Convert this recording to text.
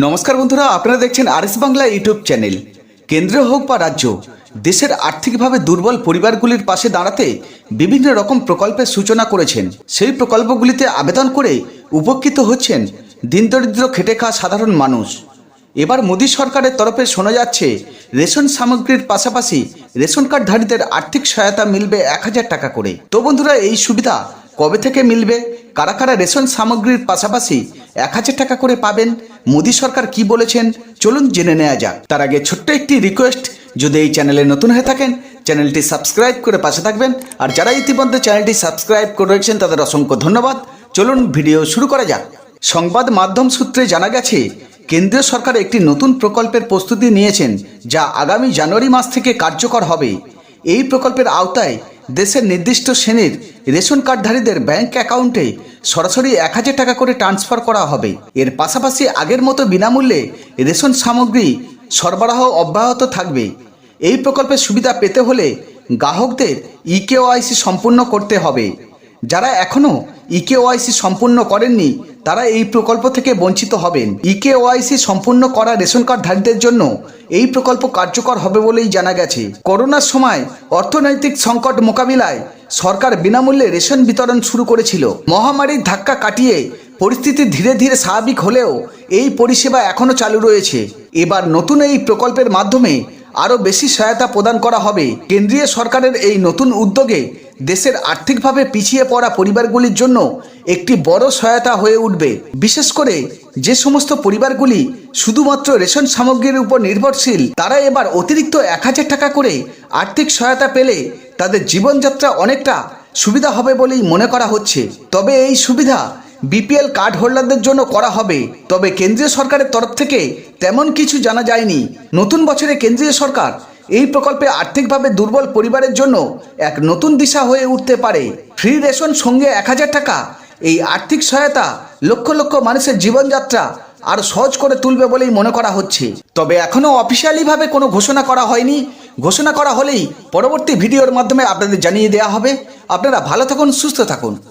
নমস্কার বন্ধুরা, আপনারা দেখছেন আরএস বাংলা ইউটিউব চ্যানেল। কেন্দ্র হোক বা রাজ্য, দেশের আর্থিকভাবে দুর্বল পরিবারগুলির পাশে দাঁড়াতে বিভিন্ন রকম প্রকল্পের সূচনা করেছেন। সেই প্রকল্পগুলিতে আবেদন করে উপকৃত হচ্ছেন দিনদরিদ্র খেটে খাওয়া সাধারণ মানুষ। এবার মোদী সরকারের তরফে শোনা যাচ্ছে, রেশন সামগ্রীর পাশাপাশি রেশন কার্ডধারীদের আর্থিক সহায়তা মিলবে এক হাজার টাকা করে। তো বন্ধুরা, এই সুবিধা কবে থেকে মিলবে? কারা কারা রেশন সামগ্রীর পাশাপাশি এক হাজার টাকা করে পাবেন? মোদী সরকার কি বলেছেন? চলুন জেনে নেওয়া যাক। তার আগে ছোট্ট একটি রিকোয়েস্ট যদি এই চ্যানেলে নতুন হয়ে থাকেন, চ্যানেলটি সাবস্ক্রাইব করে পাশে থাকবেন। আর যারা ইতিমধ্যে চ্যানেলটি সাবস্ক্রাইব করে রেখেছেন, তাদের অসংখ্য ধন্যবাদ। চলুন ভিডিও শুরু করা যাক। সংবাদ মাধ্যম সূত্রে জানা গেছে, কেন্দ্রীয় সরকার একটি নতুন প্রকল্পের প্রস্তুতি নিয়েছেন, যা আগামী জানুয়ারি মাস থেকে কার্যকর হবে। এই প্রকল্পের আওতায় দেশের নির্দিষ্ট শ্রেণির রেশন কার্ডধারীদের ব্যাংক অ্যাকাউন্টে সরাসরি এক হাজার টাকা করে ট্রান্সফার করা হবে। এর পাশাপাশি আগের মতো বিনামূল্যে রেশন সামগ্রী সরবরাহ অব্যাহত থাকবে। এই প্রকল্পের সুবিধা পেতে হলে গ্রাহকদের ইকেওআইসি সম্পূর্ণ করতে হবে। যারা এখনও ইকেওআইসি সম্পূর্ণ করেননি তারা এই প্রকল্প থেকে বঞ্চিত হবেন। ইকেওআইসি সম্পূর্ণ করা রেশন কার্ডধারীদের জন্য এই প্রকল্প কার্যকর হবে বলেই জানা গেছে। করোনার সময় অর্থনৈতিক সংকট মোকাবিলায় সরকার বিনামূল্যে রেশন বিতরণ শুরু করেছিল। মহামারীর ধাক্কা কাটিয়ে পরিস্থিতি ধীরে ধীরে স্বাভাবিক হলেও এই পরিষেবা এখনও চালু রয়েছে। এবার নতুন এই প্রকল্পের মাধ্যমে আরও বেশি সহায়তা প্রদান করা হবে। কেন্দ্রীয় সরকারের এই নতুন উদ্যোগে দেশের আর্থিকভাবে পিছিয়ে পড়া পরিবারগুলির জন্য একটি বড় সহায়তা হয়ে উঠবে। বিশেষ করে যে সমস্ত পরিবারগুলি শুধুমাত্র রেশন সামগ্রীর উপর নির্ভরশীল, তারা এবার অতিরিক্ত এক হাজার টাকা করে আর্থিক সহায়তা পেলে তাদের জীবনযাত্রা অনেকটা সুবিধা হবে বলেই মনে করা হচ্ছে। তবে এই সুবিধা বিপিএল কার্ড হোল্ডারদের জন্য করা হবে। তবে কেন্দ্রীয় সরকারের তরফ থেকে তেমন কিছু জানা যায়নি। নতুন বছরে কেন্দ্রীয় সরকার এই প্রকল্পে আর্থিকভাবে দুর্বল পরিবারের জন্য এক নতুন দিশা হয়ে উঠতে পারে। ফ্রি রেশন সঙ্গে এক হাজার টাকা, এই আর্থিক সহায়তা লক্ষ লক্ষ মানুষের জীবনযাত্রা আরও সহজ করে তুলবে বলেই মনে করা হচ্ছে। তবে এখনও অফিসিয়ালিভাবে কোনো ঘোষণা করা হয়নি। ঘোষণা করা হলেই পরবর্তী ভিডিওর মাধ্যমে আপনাদের জানিয়ে দেওয়া হবে। আপনারা ভালো থাকুন, সুস্থ থাকুন।